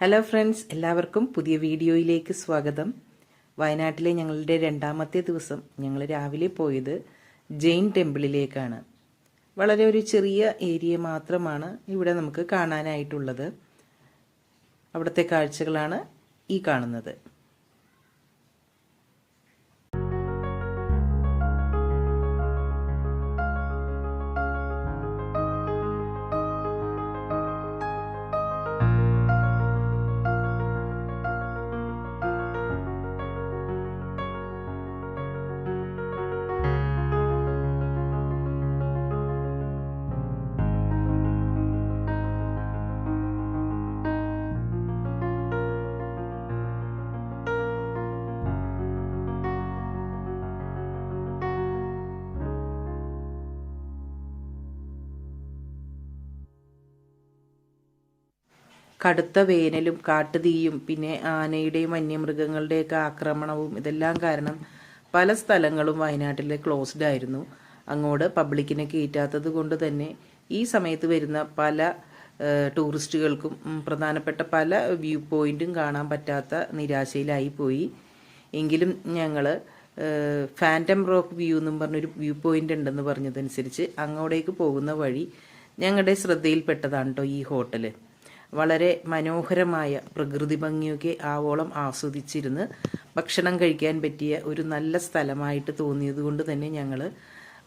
Hello friends എല്ലാവർക്കും പുതിയ വീഡിയോയിലേക്ക് സ്വാഗതം. വയനാട്ടിലെ ഞങ്ങളുടെ രണ്ടാമത്തെ ദിവസം ഞങ്ങൾ രാവിലെ പോയത് ജെയിൻ ടെമ്പിളിലേക്കാണ്. വളരെ ഒരു ചെറിയ ഏരിയ മാത്രമാണ് ഇവിടെ നമുക്ക് കാണാനായിട്ടുള്ളത്. അവിടുത്തെ കാഴ്ചകളാണ് ഈ കാണുന്നത്. കടുത്ത വേനലും കാട്ടുതീയും പിന്നെ ആനയുടെയും വന്യമൃഗങ്ങളുടെയൊക്കെ ആക്രമണവും ഇതെല്ലാം കാരണം പല സ്ഥലങ്ങളും വയനാട്ടിൽ ക്ലോസ്ഡ് ആയിരുന്നു. അങ്ങോട്ട് പബ്ലിക്കിനെ കയറ്റാത്തത് കൊണ്ട് തന്നെ ഈ സമയത്ത് വരുന്ന പല ടൂറിസ്റ്റുകൾക്കും പ്രധാനപ്പെട്ട പല വ്യൂ പോയിന്റും കാണാൻ പറ്റാത്ത നിരാശയിലായി പോയി. എങ്കിലും ഞങ്ങൾ ഫാന്റം റോക്ക് വ്യൂ എന്നും പറഞ്ഞൊരു വ്യൂ പോയിന്റ് ഉണ്ടെന്ന് പറഞ്ഞതനുസരിച്ച് അങ്ങോട്ടേക്ക് പോകുന്ന വഴി ഞങ്ങളുടെ ശ്രദ്ധയിൽപ്പെട്ടതാണ് കേട്ടോ ഈ ഹോട്ടൽ. വളരെ മനോഹരമായ പ്രകൃതി ഭംഗിയൊക്കെ ആവോളം ആസ്വദിച്ചിരുന്ന് ഭക്ഷണം കഴിക്കാൻ പറ്റിയ ഒരു നല്ല സ്ഥലമായിട്ട് തോന്നിയത് കൊണ്ട് തന്നെ ഞങ്ങൾ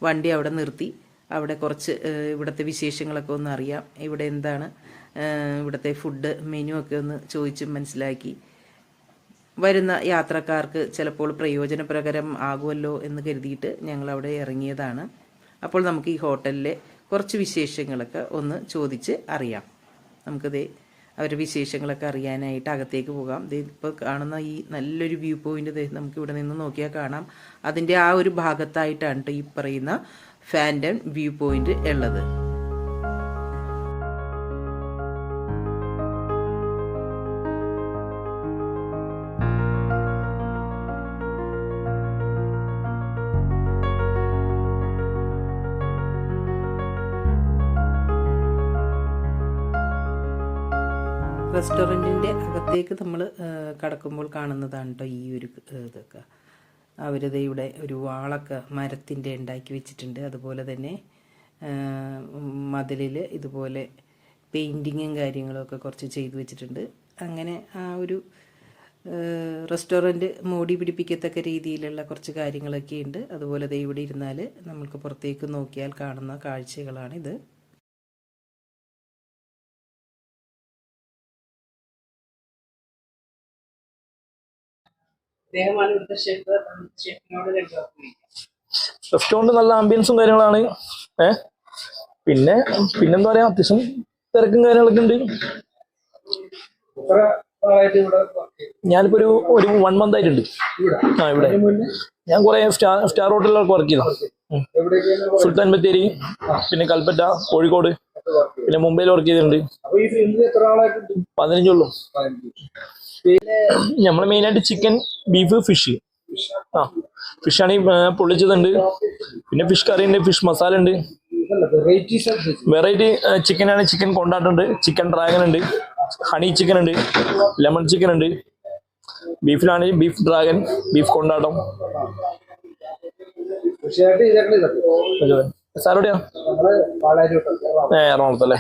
വണ്ടി അവിടെ നിർത്തി. അവിടെ കുറച്ച് ഇവിടുത്തെ വിശേഷങ്ങളൊക്കെ ഒന്ന് അറിയാം. ഇവിടെ എന്താണ്? ഇവിടുത്തെ ഫുഡ് മെനു ഒക്കെ ഒന്ന് ചോദിച്ച് മനസ്സിലാക്കി. വരുന്ന യാത്രക്കാർക്ക് ചിലപ്പോൾ പ്രയോജനപ്രകരം ആകുമല്ലോ എന്ന് കരുതിയിട്ട് ഞങ്ങൾ അവിടെ ഇറങ്ങിയതാണ്. അപ്പോൾ നമുക്ക് ഈ ഹോട്ടലിലെ കുറച്ച് വിശേഷങ്ങളൊക്കെ ഒന്ന് ചോദിച്ച് അറിയാം. നമുക്കത് അവരുടെ വിശേഷങ്ങളൊക്കെ അറിയാനായിട്ട് അകത്തേക്ക് പോകാം. ദേ ഇപ്പോൾ കാണുന്ന ഈ നല്ലൊരു വ്യൂ പോയിന്റ് നമുക്ക് ഇവിടെ നിന്ന് നോക്കിയാൽ കാണാം. അതിന്റെ ആ ഒരു ഭാഗത്തായിട്ടാണ് ട്ടോ ഈ പറയുന്ന ഫാന്റൻ വ്യൂ പോയിന്റ് ഉള്ളത്. റെസ്റ്റോറന്റിന്റെ അകത്തേക്ക് നമ്മൾ കടക്കുമ്പോൾ കാണുന്നതാണ് കേട്ടോ ഈ ഒരു ഇതൊക്കെ. അവരത് ഇവിടെ ഒരു വാളൊക്കെ മരത്തിന്റെ ഉണ്ടാക്കി വെച്ചിട്ടുണ്ട്. അതുപോലെ തന്നെ മതിലിൽ ഇതുപോലെ പെയിന്റിങ്ങും കാര്യങ്ങളൊക്കെ കുറച്ച് ചെയ്തു വെച്ചിട്ടുണ്ട്. അങ്ങനെ ആ ഒരു റെസ്റ്റോറന്റ് മോടി പിടിപ്പിക്കത്തക്ക രീതിയിലുള്ള കുറച്ച് കാര്യങ്ങളൊക്കെ ഉണ്ട് അതുപോലെ ഇവിടെ ഇരുന്നാൽ നമുക്ക് പുറത്തേക്ക് നോക്കിയാൽ കാണുന്ന കാഴ്ചകളാണിത്. അദ്ദേഹമാണ് ഇവിടുത്തെ ഷെഫ് ഷെഫിനോട് രണ്ടു വാക്ക് നല്ല ആംബിയൻസും കാര്യങ്ങളാണ്. ഏ? പിന്നെ പിന്നെന്താ പറയാ? അത്യാവശ്യം തിരക്കും കാര്യങ്ങളൊക്കെ ഉണ്ട്? ഞാനിപ്പോ ഒരു ഒരു വൺ മന്ത് ആയിട്ടുണ്ട്. ആ ഇവിടെ. ഞാൻ കുറെ സ്റ്റാർ സ്റ്റാർ ഹോട്ടലിലൊക്കെ വർക്ക് ചെയ്തു. സുൽത്താൻ ബത്തേരി പിന്നെ കൽപ്പറ്റ കോഴിക്കോട്? പിന്നെ മുംബൈയിൽ വർക്ക് ചെയ്തിട്ടുണ്ട്. പതിനഞ്ചുള്ളൂ നമ്മൾ മെയിനായിട്ട് ചിക്കൻ ബീഫ് ഫിഷ് ആ ഫിഷ് ആണെങ്കിൽ പൊള്ളിച്ചതുണ്ട്. പിന്നെ ഫിഷ് കറി ഉണ്ട് ഫിഷ് മസാല ഉണ്ട്. വെറൈറ്റി ചിക്കൻ ആണ് ചിക്കൻ കൊണ്ടാട്ടുണ്ട്. ചിക്കൻ ഡ്രാഗൺ ഉണ്ട്. ഹണി ചിക്കൻ ഉണ്ട്. ലെമൺ ചിക്കൻ ഉണ്ട്. ബീഫിലാണെങ്കിൽ ബീഫ് ഡ്രാഗൺ ബീഫ് കൊണ്ടാട്ടം. സാറോടെയാ ഏ എറണാകുളത്തല്ലേ?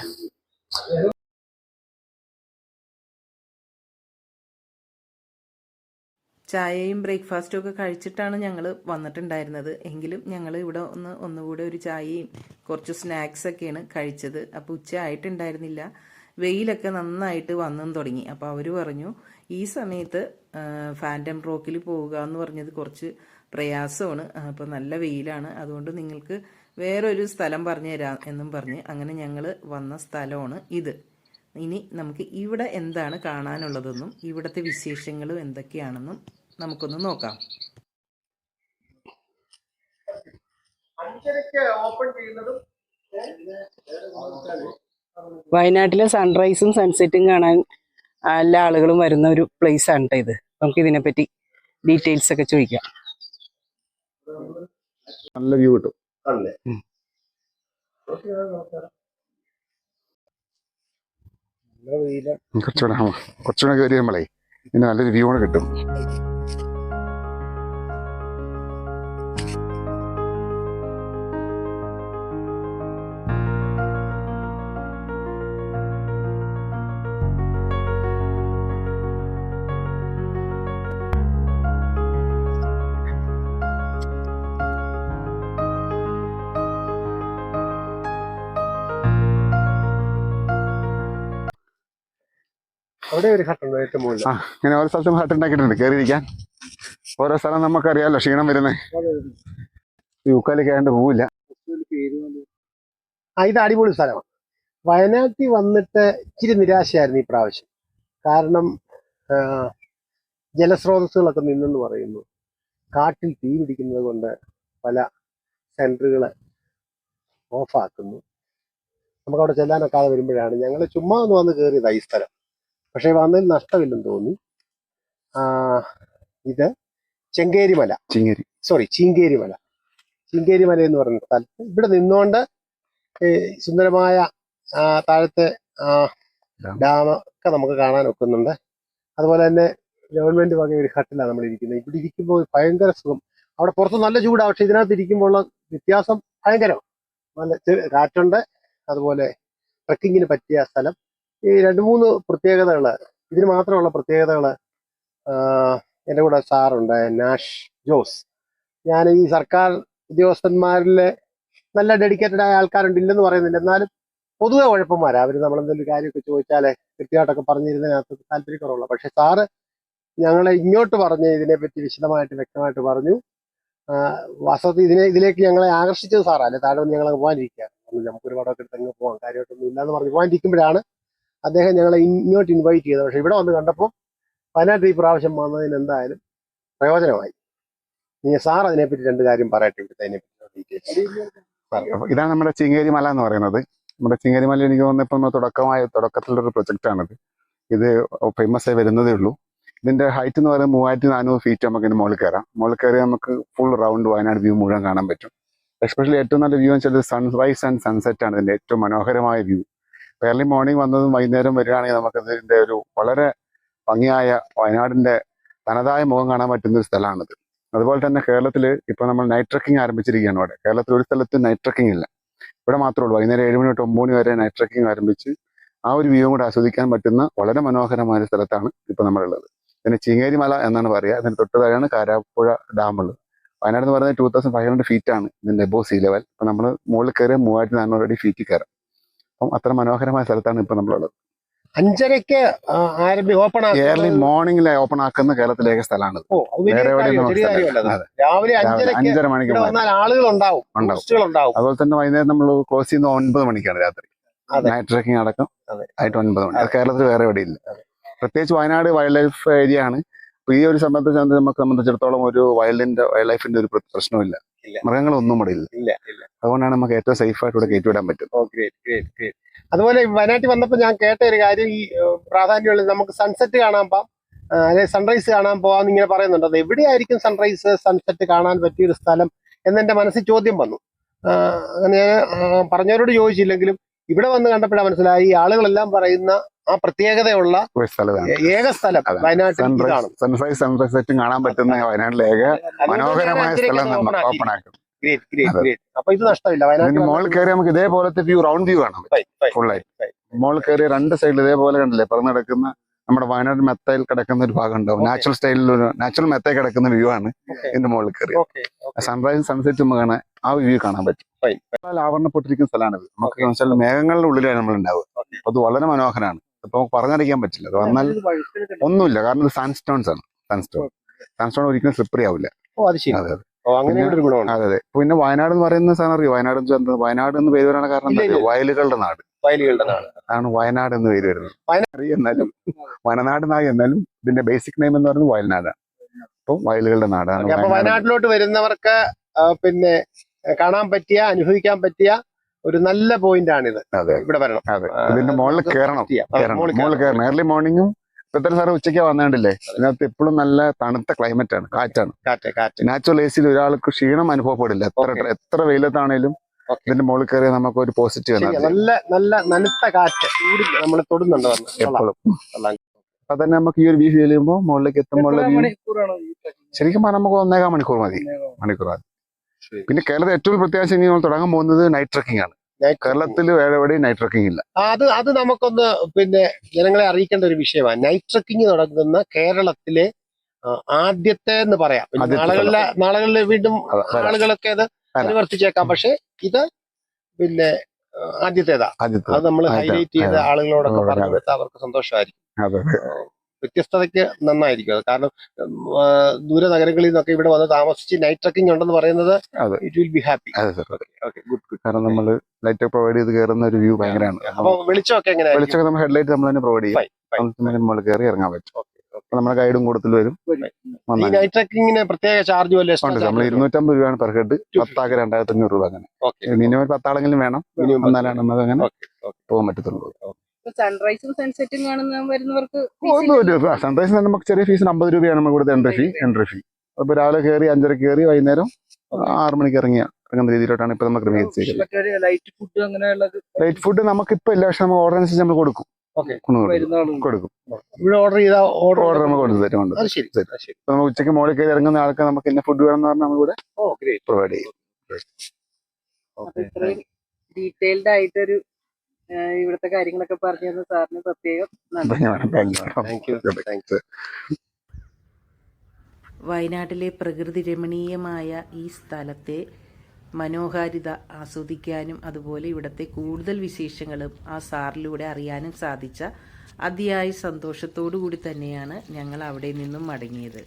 ചായയും ബ്രേക്ക്ഫാസ്റ്റും ഒക്കെ കഴിച്ചിട്ടാണ് ഞങ്ങൾ വന്നിട്ടുണ്ടായിരുന്നത്. എങ്കിലും ഞങ്ങൾ ഇവിടെ ഒന്ന് ഒന്നുകൂടെ ഒരു ചായയും കുറച്ച് സ്നാക്സ് ഒക്കെയാണ് കഴിച്ചത്. അപ്പോൾ ഉച്ച ആയിട്ടുണ്ടായിരുന്നില്ല. വെയിലൊക്കെ നന്നായിട്ട് വന്നും തുടങ്ങി. അപ്പോൾ അവർ പറഞ്ഞു ഈ സമയത്ത് ഫാന്റം റോക്കിൽ പോവുക എന്ന് പറഞ്ഞത് കുറച്ച് പ്രയാസമാണ്. അപ്പോൾ നല്ല വെയിലാണ്. അതുകൊണ്ട് നിങ്ങൾക്ക് വേറൊരു സ്ഥലം പറഞ്ഞു തരാം എന്നും പറഞ്ഞ് അങ്ങനെ ഞങ്ങൾ വന്ന സ്ഥലമാണ് ഇത്. ഇനി നമുക്ക് ഇവിടെ എന്താണ് കാണാനുള്ളതെന്നും ഇവിടുത്തെ വിശേഷങ്ങളും എന്തൊക്കെയാണെന്നും നമുക്കൊന്ന് നോക്കാം. അഞ്ചരക്ക് ഓപ്പൺ ചെയ്യുന്നതും വയനാട്ടിലെ സൺറൈസും സൺസെറ്റും കാണാൻ എല്ലാ ആളുകളും വരുന്ന ഒരു പ്ലേസ് ആണ് ട്ടോ ഇത്. നമുക്ക് ഇതിനെ പറ്റി ഡീറ്റെയിൽസ് ഒക്കെ ചോദിക്കാം. നല്ല വ്യൂ കിട്ടും. കുറച്ചുകൂടെ കുറച്ചുകൂടെ കയറി വരുമ്പോളേ ഇതിന് നല്ലൊരു വ്യൂ കൂടെ കിട്ടും. അവിടെ ഒരു ഘട്ടമുണ്ട് ഏറ്റവും മുകളിൽ ആ ഇങ്ങനെ ഓരോ സ്ഥലത്തും ഹട്ട് ഉണ്ടാക്കിയിട്ടുണ്ട് കയറിയിരിക്കാൻ ഓരോ സ്ഥലം നമുക്കറിയാലോ ക്ഷീണം വരുന്നത് യൂക്കാലി കയറേണ്ട പോവില്ല. ആ ഇത് അടിപൊളി സ്ഥലമാണ്. വയനാട്ടിൽ വന്നിട്ട് ഇച്ചിരി നിരാശയായിരുന്നു ഈ പ്രാവശ്യം. കാരണം ജലസ്രോതസ്സുകളൊക്കെ നിന്നെന്ന് പറയുന്നു. കാട്ടിൽ തീ പിടിക്കുന്നത് കൊണ്ട് പല സെന്ററുകൾ ഓഫാക്കുന്നു. നമുക്കവിടെ ചെല്ലാനൊക്കാതെ വരുമ്പോഴാണ് ഞങ്ങൾ ചുമ്മാ ഒന്ന് വന്ന് കയറിയതാണ് ഈ സ്ഥലം. പക്ഷേ വന്നതിൽ നഷ്ടമില്ലെന്ന് തോന്നി. ഇത് ഇത് ചെങ്കേരിമല. ചിങ്ങേരി. സോറി ചീങ്കേരിമല. ചീങ്കേരിമല എന്ന് പറയുന്ന സ്ഥലത്ത് ഇവിടെ നിന്നുകൊണ്ട് സുന്ദരമായ താഴത്തെ ഡാം. ഒക്കെ നമുക്ക് കാണാൻ ഒക്കുന്നുണ്ട്. അതുപോലെ തന്നെ ഗവൺമെന്റ് വക ഒരു ഹട്ടിലാണ് നമ്മൾ ഇരിക്കുന്നത്. ഇവിടെ ഇരിക്കുമ്പോൾ ഭയങ്കര സുഖം. അവിടെ പുറത്ത് നല്ല ചൂടാണ് പക്ഷെ ഇതിനകത്ത് ഇരിക്കുമ്പോൾ ഉള്ള വ്യത്യാസം ഭയങ്കരം നല്ല കാറ്റുണ്ട്. അതുപോലെ ട്രക്കിങ്ങിന് പറ്റിയ സ്ഥലം. ഈ രണ്ട് മൂന്ന് പ്രത്യേകതകൾ ഇതിന് മാത്രമുള്ള പ്രത്യേകതകൾ എന്റെ കൂടെ സാറുണ്ട് നാഷ് ജോസ്. ഞാൻ ഈ സർക്കാർ ഉദ്യോഗസ്ഥന്മാരിലെ നല്ല ഡെഡിക്കേറ്റഡ് ആയ ആൾക്കാരുണ്ട് ഇല്ലെന്ന് പറയുന്നില്ല. എന്നാലും പൊതുവെ കുഴപ്പന്മാരാ. അവർ നമ്മളെന്തെങ്കിലും കാര്യമൊക്കെ ചോദിച്ചാലേ കൃത്യമായിട്ടൊക്കെ പറഞ്ഞിരുന്നതിനകത്ത് താല്പര്യക്കുറവുള്ള. പക്ഷെ സാറ് ഞങ്ങളെ ഇങ്ങോട്ട് പറഞ്ഞ് ഇതിനെപ്പറ്റി വിശദമായിട്ട് വ്യക്തമായിട്ട് പറഞ്ഞു. വസതി ഇതിനെ ഇതിലേക്ക് ഞങ്ങളെ ആകർഷിച്ചത് സാറാ. അല്ലെ? താഴെ വന്ന് ഞങ്ങളെ പോകാനിരിക്കുക നമുക്ക് നമുക്കൊരു പടമൊക്കെ എടുത്ത് അങ്ങ് പോകാം. കാര്യമായിട്ടൊന്നും ഇല്ലാന്ന് പറഞ്ഞ് പോകാനിരിക്കുമ്പോഴാണ് അദ്ദേഹം ഞങ്ങളെ ഇങ്ങോട്ട് ഇൻവൈറ്റ് ചെയ്തത് പക്ഷെ ഇവിടെ വന്ന് കണ്ടപ്പോൾ വയനാട്ടിൽ ഈ പ്രാവശ്യം വന്നതിന് എന്തായാലും പ്രയോജനമായി. നീ സാർ അതിനെപ്പറ്റി രണ്ട് കാര്യം പറയട്ടെ ഇവിടുത്തെ അതിനെപ്പറ്റി ഇതാണ് നമ്മുടെ ചിങ്ങേരി മല എന്ന് പറയുന്നത്. നമ്മുടെ ചിങ്ങേരി മല എനിക്ക് തോന്നുന്നു ഇപ്പം തുടക്കമായ തുടക്കത്തിലൊരു പ്രൊജക്റ്റ് ആണിത്. ഇത് ഫേമസ് ആയി വരുന്നതേ ഉള്ളൂ. ഇതിന്റെ ഹൈറ്റ് എന്ന് പറയുന്നത് മൂവായിരത്തി നാനൂറ് ഫീറ്റ് നമുക്ക് ഇതിന് മുകളിൽ കയറാം. മുകളിൽ കയറി നമുക്ക് ഫുൾ റൗണ്ട് വയനാട് വ്യൂ മുഴുവൻ കാണാൻ പറ്റും. എസ്പെഷ്യലി ഏറ്റവും നല്ല വ്യൂ എന്ന് വെച്ചാൽ സൺറൈസ് ആൻഡ് സൺസെറ്റ് ആണ്. ഇതിന്റെ ഏറ്റവും മനോഹരമായ വ്യൂ ഏർലി മോർണിംഗ് വന്നതും വൈകുന്നേരം വരികയാണെങ്കിൽ നമുക്ക് ഇതിന്റെ ഒരു വളരെ ഭംഗിയായ വയനാടിന്റെ തനതായ മുഖം കാണാൻ പറ്റുന്ന ഒരു സ്ഥലമാണിത്. അതുപോലെ തന്നെ കേരളത്തിൽ ഇപ്പൊ നമ്മൾ നൈറ്റ് ട്രക്കിംഗ് ആരംഭിച്ചിരിക്കുകയാണ് ഇവിടെ. കേരളത്തിൽ ഒരു സ്ഥലത്ത് നൈറ്റ് ട്രക്കിംഗ് ഇല്ല. ഇവിടെ മാത്രമേ ഉള്ളൂ. വൈകുന്നേരം ഏഴ് മണി തൊട്ട് ഒമ്പത് മണി വരെ നൈറ്റ് ട്രക്കിംഗ് ആരംഭിച്ച് ആ ഒരു വ്യൂ കൂടെ ആസ്വദിക്കാൻ പറ്റുന്ന വളരെ മനോഹരമായ സ്ഥലത്താണ് ഇപ്പൊ നമ്മളുള്ളത്. പിന്നെ ചീങ്ങേരി മല എന്നാണ് പറയുക. അതിന് തൊട്ട് താഴെയാണ് കാരാപ്പുഴ ഡാം ഉള്ളത് വയനാട് എന്ന് പറയുന്നത് two thousand five hundred feet ആണ് ഇതിന്റെ എബോ സീ ലെവൽ അപ്പൊ നമ്മൾ മുകളിൽ കയറി മൂവായിരത്തി നാനൂറ് അടി ഫീറ്റിൽ കയറാം. അപ്പം അത്ര മനോഹരമായ സ്ഥലത്താണ് ഇപ്പൊ നമ്മളുള്ളത്. അഞ്ചരക്ക് ഓപ്പൺ ഏർലി മോർണിംഗിൽ ഓപ്പൺ ആക്കുന്ന കേരളത്തിലെ ഏക. രാവിലെ അഞ്ചര മണിക്ക് ആളുകൾ ഉണ്ടാവും. അതുപോലെ തന്നെ വൈകുന്നേരം നമ്മൾ ക്ലോസ് ചെയ്യുന്ന ഒൻപത് മണിക്കാണ് രാത്രി. നൈറ്റ് ട്രക്കിംഗ് അടക്കം ആയിട്ട് ഒൻപത് മണി. അത് കേരളത്തിൽ വേറെ എവിടെയില്ല ഇല്ല. പ്രത്യേകിച്ച് വയനാട് വൈൽഡ് ലൈഫ് ഏരിയ ആണ് ഈ ഒരു സംബന്ധിച്ച് നമുക്ക് സംബന്ധിച്ചിടത്തോളം ഒരു വൈൽഡിന്റെ വൈൽഡ് ലൈഫിന്റെ ഒരു പ്ര- പ്രശ്നമില്ല ഇല്ല. മൃഗങ്ങളൊന്നും ഇവിടെ ഇല്ല. ഇല്ല ഇല്ല. അതുകൊണ്ടാണ് നമുക്ക് ഏറ്റവും സേഫ് ആയിട്ട് ഇവിടെ കയറ്റിവിടാൻ പറ്റും. ഓ ഗ്രേറ്റ് ഗ്രേറ്റ് ഗ്രേറ്റ് അതുപോലെ വയനാട്ടിൽ വന്നപ്പോൾ ഞാൻ കേട്ട ഒരു കാര്യം ഈ പ്രാധാന്യമുള്ള നമുക്ക് സൺസെറ്റ് കാണാൻ പോവാം. അല്ലെ സൺറൈസ് കാണാൻ പോവാന്ന് ഇങ്ങനെ പറയുന്നുണ്ട്. അത് എവിടെയായിരിക്കും സൺറൈസ് സൺസെറ്റ് കാണാൻ പറ്റിയ ഒരു സ്ഥലം എന്നെന്റെ മനസ്സിൽ ചോദ്യം വന്നു. അങ്ങനെ ഞാൻ പറഞ്ഞവരോട് ചോദിച്ചില്ലെങ്കിലും ഇവിടെ വന്ന് കണ്ടപ്പോഴാണ് മനസ്സിലായി. ഈ ആളുകളെല്ലാം പറയുന്ന ആ പ്രത്യേകതയുള്ള ഏക സ്ഥലം. വയനാട്ടിൽ സൺറൈസ് സൺറൈസ് കാണാൻ പറ്റുന്ന വയനാട്ടിലെ ഏക മനോഹരമായ സ്ഥലം ഓപ്പൺ ആക്കും. ഗ്രേറ്റ് ഗ്രേറ്റ് അതെ. ഗ്രേറ്റ് അപ്പൊ ഇത് നഷ്ടമില്ല. വയനാട്ടിൽ മോളിൽ കയറി നമുക്ക് ഇതേപോലത്തെ വ്യൂ റൗണ്ട് വ്യൂ കാണാം ഫുള്ളായി മോളിൽ കയറി രണ്ട് സൈഡിൽ ഇതേപോലെ കണ്ടില്ലേ? പറഞ്ഞു കിടക്കുന്ന നമ്മുടെ വയനാട് മെത്തയിൽ കിടക്കുന്ന ഒരു ഭാഗം ഉണ്ടാവും. നാച്ചുറൽ സ്റ്റൈലിൽ ഒരു നാച്ചുറൽ മെത്തയിൽ കിടക്കുന്ന വ്യൂ ആണ്. ഇതിന്റെ മുകളിൽ കയറി സൺറൈസ് സൺസെറ്റ് നമുക്ക് കാണാൻ ആ വ്യൂ കാണാൻ പറ്റും. ആവരണപ്പെട്ടിരിക്കുന്ന സ്ഥലമാണിത്. നമുക്ക് മേഘങ്ങളുടെ ഉള്ളിലാണ് നമ്മൾ ഉണ്ടാവുക. അത് വളരെ മനോഹരമാണ്. അപ്പൊ നമുക്ക് പറഞ്ഞറിയിക്കാൻ പറ്റില്ല. അത് വന്നാൽ ഒന്നുമില്ല. കാരണം ഇത് സാൻസ്റ്റോൺസ് ആണ്. സാൻസ്റ്റോൺ സാൻസ്റ്റോൺ ഒരിക്കലും സ്ലിപ്പറി ആവില്ല ഓ അത് ശരി. അതെ അതെ. ഓ അങ്ങനെ ഒരു ഗുണമുണ്ട്. അതെ അതെ. പിന്നെ വയനാട് എന്ന് പറയുന്ന സാധനം അറിയോ? വയനാട് വയനാട് എന്ന് പേര് വരാനുള്ള കാരണം എന്താ? വയലുകളുടെ നാട്. വയലുകളുടെ നാട്. ആണ് വയനാട് എന്ന് പേര് വരുന്നത്. വയനാട് എന്നാലും വയനാട് നായി എന്നാലും ഇതിന്റെ ബേസിക് നെയിം എന്ന് പറയുന്നത് വയനാടാണ് അപ്പം വയലുകളുടെ നാടാണ് വയനാട്ടിലോട്ട് വരുന്നവർക്ക് പിന്നെ കാണാൻ പറ്റിയ അനുഭവിക്കാൻ പറ്റിയ ഒരു നല്ല പോയിന്റ് ആണിത് അതെ. ഇവിടെ വരണം. അതെ. ഇതിന്റെ മുകളിൽ കയറണം മോളിൽ കയറണം മുകളിൽ മുകളിൽ കയറണം ഏർലി മോർണിംഗും ഇപ്പത്തെ സാറ് ഉച്ചയ്ക്ക് വന്നിട്ടില്ലേ അതിനകത്ത് എപ്പോഴും നല്ല തണുത്ത ക്ലൈമറ്റ് ആണ്. കാറ്റാണ്. കാറ്റ് കാറ്റ്. നാച്ചുറൽ എ സിയിൽ ഒരാൾക്ക് ക്ഷീണം അനുഭവപ്പെടില്ല. എത്ര എത്ര വെയിലത്താണേലും ഇതിന്റെ മുകളിൽ കയറി നമുക്ക് ഒരു പോസിറ്റീവ് നല്ല നല്ല നനുത്ത കാറ്റ് നമ്മൾ തൊടുന്നുണ്ട് എപ്പോഴും. അപ്പൊ തന്നെ നമുക്ക് ഈ ഒരു വ്യൂ ഫീൽ ചെയ്യുമ്പോൾ മുകളിലേക്ക് എത്തുമ്പോൾ ശരിക്കും പറഞ്ഞാൽ നമുക്ക് ഒന്നേകാം മണിക്കൂർ മതി. മണിക്കൂർ. മതി. പിന്നെ കേരളത്തിൽ ഏറ്റവും പ്രത്യാശ ഇനി നമ്മൾ തുടങ്ങാൻ പോകുന്നത് നൈറ്റ് ട്രക്കിംഗ് ആണ്. കേരളത്തിൽ വേറെ എവിടെയും നൈറ്റ് ട്രക്കിംഗ് ഇല്ല. അത് അത് നമുക്കൊന്ന് പിന്നെ ജനങ്ങളെ അറിയിക്കേണ്ട ഒരു വിഷയമാണ്. നൈറ്റ് ട്രക്കിംഗ് തുടങ്ങുന്ന കേരളത്തിലെ ആദ്യത്തെ എന്ന് പറയാം. നാളുകളിലെ നാളുകളിൽ വീണ്ടും. ആളുകളൊക്കെ അത്. അനുവർത്തിച്ചേക്കാം. പക്ഷെ ഇത് പിന്നെ ആദ്യത്തേതാ. അത് നമ്മൾ ഹൈലൈറ്റ് ചെയ്ത ആളുകളോടൊക്കെ. പറഞ്ഞു കൊടുത്താൽ അവർക്ക് സന്തോഷമായിരിക്കും. വ്യത്യസ്തതയ്ക്ക് നന്നായിരിക്കും. അത് കാരണം ദൂര നഗരങ്ങളിൽ നിന്നൊക്കെ ഇവിടെ വന്ന് താമസിച്ച് നൈറ്റ് ട്രക്കിംഗ് ഉണ്ടെന്ന് പറയുന്നത് ഇറ്റ് വിൽ ബി ഹാപ്പി അതെ സർ ഓക്കെ ഗുഡ് ഗുഡ് കാരണം നമ്മൾ ലൈറ്റ് പ്രൊവൈഡ് ചെയ്ത് കയറുന്ന ഒരു വ്യൂ ഭയങ്കരമാണ്. അപ്പോൾ വെളിച്ചമൊക്കെ എങ്ങനെയായിരിക്കും? വെളിച്ചൊക്കെ നമ്മൾ ഹെഡ്ലൈറ്റ് നമ്മൾ തന്നെ പ്രൊവൈഡ് ചെയ്യും. നമ്മൾ. കയറി ഇറങ്ങാൻ പറ്റും. നമ്മുടെ ഗൈഡും കൂടുതൽ വരും. നൈറ്റ് ട്രക്കിങ്ങിന് പ്രത്യേക ചാർജ് ഉണ്ട്. നമ്മൾ ഇരുന്നൂറ്റമ്പത് രൂപയാണ് പെർ ഹെഡ് പത്താക്ക് രണ്ടായിരത്തി അഞ്ഞൂറ് രൂപ അങ്ങനെ. മിനിമം പത്താളെങ്കിലും വേണം. എന്നാലാണ് നമുക്ക് അങ്ങനെ പോകാൻ പറ്റത്തുള്ളൂ. സൺറൈസും സൺസെറ്റും കാണുന്ന വരുന്നവർക്ക് സൺറൈസ് നമുക്ക് ചെറിയ ഫീസിന് അമ്പത് രൂപയാണ് നമ്മൾ കൊടുത്ത എൻട്രി ഫീ എൻട്രി ഫീ അപ്പൊ രാവിലെ കയറി അഞ്ചര കയറി വൈകുന്നേരം ആറു മണിക്ക് ഇറങ്ങിയ ഇറങ്ങുന്ന രീതിയിലോട്ടാണ് ഇപ്പൊ നമ്മൾ ക്രമീകരിച്ചിരിക്കുന്നത് ലൈറ്റ് ഫുഡ് നമുക്ക് ഇപ്പൊ ഇല്ല. പക്ഷെ നമ്മൾ ഓർഡർ അനുസരിച്ച് നമ്മൾ കൊടുക്കും. കൊടുക്കും. ഇവിടെ ഓർഡർ ചെയ്താൽ ഓർഡർ നമുക്ക്. ഇപ്പൊ നമുക്ക് ഉച്ചയ്ക്ക് മുകളിൽ കയറി ഇറങ്ങുന്ന ആൾക്ക് നമുക്ക് ഇന്ന ഫുഡ് വേണം എന്ന് പറഞ്ഞാൽ ഓ പ്രൊവൈഡ് ചെയ്യും. ഡീറ്റെയിൽഡ് ആയിട്ടൊരു ഇവിടുത്തെ കാര്യങ്ങളൊക്കെ പറഞ്ഞു തന്ന സാറിന് പ്രത്യേകം. വയനാട്ടിലെ പ്രകൃതി രമണീയമായ ഈ സ്ഥലത്തെ മനോഹാരിത ആസ്വദിക്കാനും അതുപോലെ ഇവിടുത്തെ കൂടുതൽ വിശേഷങ്ങളും ആ സാറിലൂടെ അറിയാനും സാധിച്ച അതിയായ സന്തോഷത്തോടു കൂടി തന്നെയാണ് ഞങ്ങൾ അവിടെ നിന്നും മടങ്ങിയത്.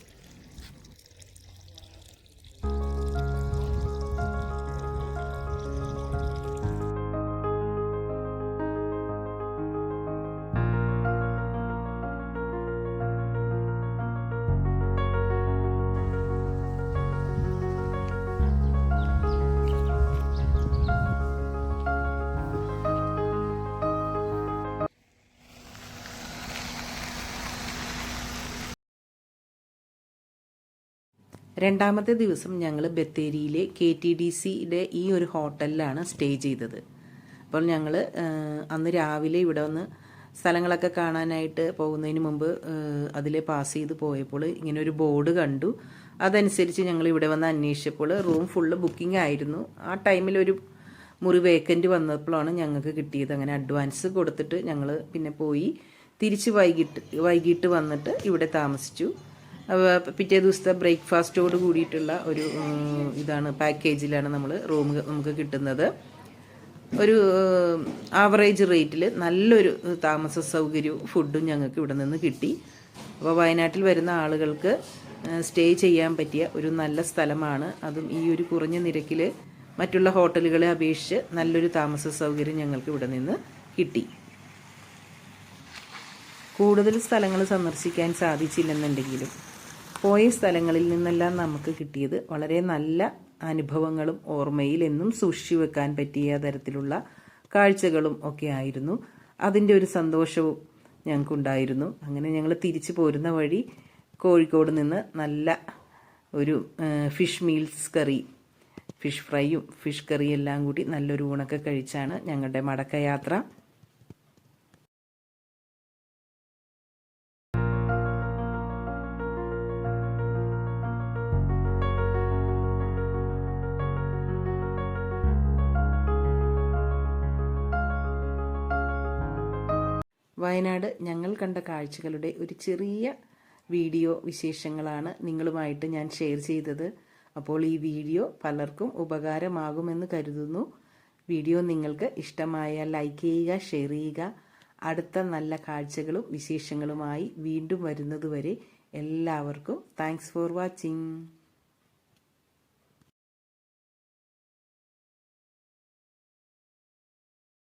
രണ്ടാമത്തെ ദിവസം ഞങ്ങൾ ബത്തേരിയിലെ കെ ടി ഡി സിയുടെ ഈ ഒരു ഹോട്ടലിലാണ് സ്റ്റേ ചെയ്തത്. അപ്പോൾ ഞങ്ങൾ അന്ന് രാവിലെ ഇവിടെ വന്ന് സ്ഥലങ്ങളൊക്കെ കാണാനായിട്ട് പോകുന്നതിന് മുമ്പ് അതിലെ പാസ് ചെയ്ത് പോയപ്പോൾ ഇങ്ങനെ ഒരു ബോർഡ് കണ്ടു. അതനുസരിച്ച് ഞങ്ങൾ ഇവിടെ വന്ന് അന്വേഷിച്ചപ്പോൾ റൂം ഫുള്ള് ബുക്കിംഗ് ആയിരുന്നു. ആ ടൈമിൽ ഒരു മുറി വേക്കന്റ് വന്നപ്പോഴാണ് ഞങ്ങൾക്ക് കിട്ടിയത്. അങ്ങനെ അഡ്വാൻസ് കൊടുത്തിട്ട് ഞങ്ങൾ പിന്നെ പോയി തിരിച്ച് വൈകിട്ട് വൈകിട്ട് വന്നിട്ട് ഇവിടെ താമസിച്ചു. പിറ്റേ ദിവസത്തെ ബ്രേക്ക്ഫാസ്റ്റോട് കൂടിയിട്ടുള്ള ഒരു ഇതാണ് പാക്കേജിലാണ് നമ്മൾ റൂം നമുക്ക് കിട്ടുന്നത്. ഒരു ആവറേജ് റേറ്റിൽ നല്ലൊരു താമസ സൗകര്യവും ഫുഡും ഞങ്ങൾക്ക് ഇവിടെ നിന്ന് കിട്ടി. അപ്പോൾ വയനാട്ടിൽ വരുന്ന ആളുകൾക്ക് സ്റ്റേ ചെയ്യാൻ പറ്റിയ ഒരു നല്ല സ്ഥലമാണ്. അതും ഈ ഒരു കുറഞ്ഞ നിരക്കിൽ മറ്റുള്ള ഹോട്ടലുകളെ അപേക്ഷിച്ച് നല്ലൊരു താമസ സൗകര്യം ഞങ്ങൾക്ക് ഇവിടെ നിന്ന് കിട്ടി. കൂടുതൽ സ്ഥലങ്ങൾ സന്ദർശിക്കാൻ സാധിച്ചില്ലെന്നുണ്ടെങ്കിലും പോയ സ്ഥലങ്ങളിൽ നിന്നെല്ലാം നമുക്ക് കിട്ടിയത് വളരെ നല്ല അനുഭവങ്ങളും ഓർമ്മയിൽ എന്നും സൂക്ഷിച്ചു വെക്കാൻ പറ്റിയ തരത്തിലുള്ള കാഴ്ചകളും ഒക്കെ ആയിരുന്നു. അതിന്റെ ഒരു സന്തോഷവും ഞങ്ങൾക്കുണ്ടായിരുന്നു. അങ്ങനെ ഞങ്ങൾ തിരിച്ചു പോരുന്ന വഴി കോഴിക്കോട് നിന്ന് നല്ല ഒരു ഫിഷ് മീൽസ് കറി ഫിഷ് ഫ്രൈയും ഫിഷ് കറിയും എല്ലാം കൂടി നല്ലൊരു ഊണൊക്കെ കഴിച്ചാണ് ഞങ്ങളുടെ മടക്കയാത്ര. വയനാട് ഞങ്ങൾ കണ്ട കാഴ്ചകളുടെ ഒരു ചെറിയ വീഡിയോ വിശേഷങ്ങളാണ് നിങ്ങളുമായിട്ട് ഞാൻ ഷെയർ ചെയ്തത്. അപ്പോൾ ഈ വീഡിയോ പലർക്കും ഉപകാരമാകുമെന്ന് കരുതുന്നു. വീഡിയോ നിങ്ങൾക്ക് ഇഷ്ടമായ ലൈക്ക് ചെയ്യുക ഷെയർ ചെയ്യുക. അടുത്ത നല്ല കാഴ്ചകളും വിശേഷങ്ങളുമായി വീണ്ടും വരുന്നതുവരെ എല്ലാവർക്കും താങ്ക്സ് ഫോർ വാച്ചിങ്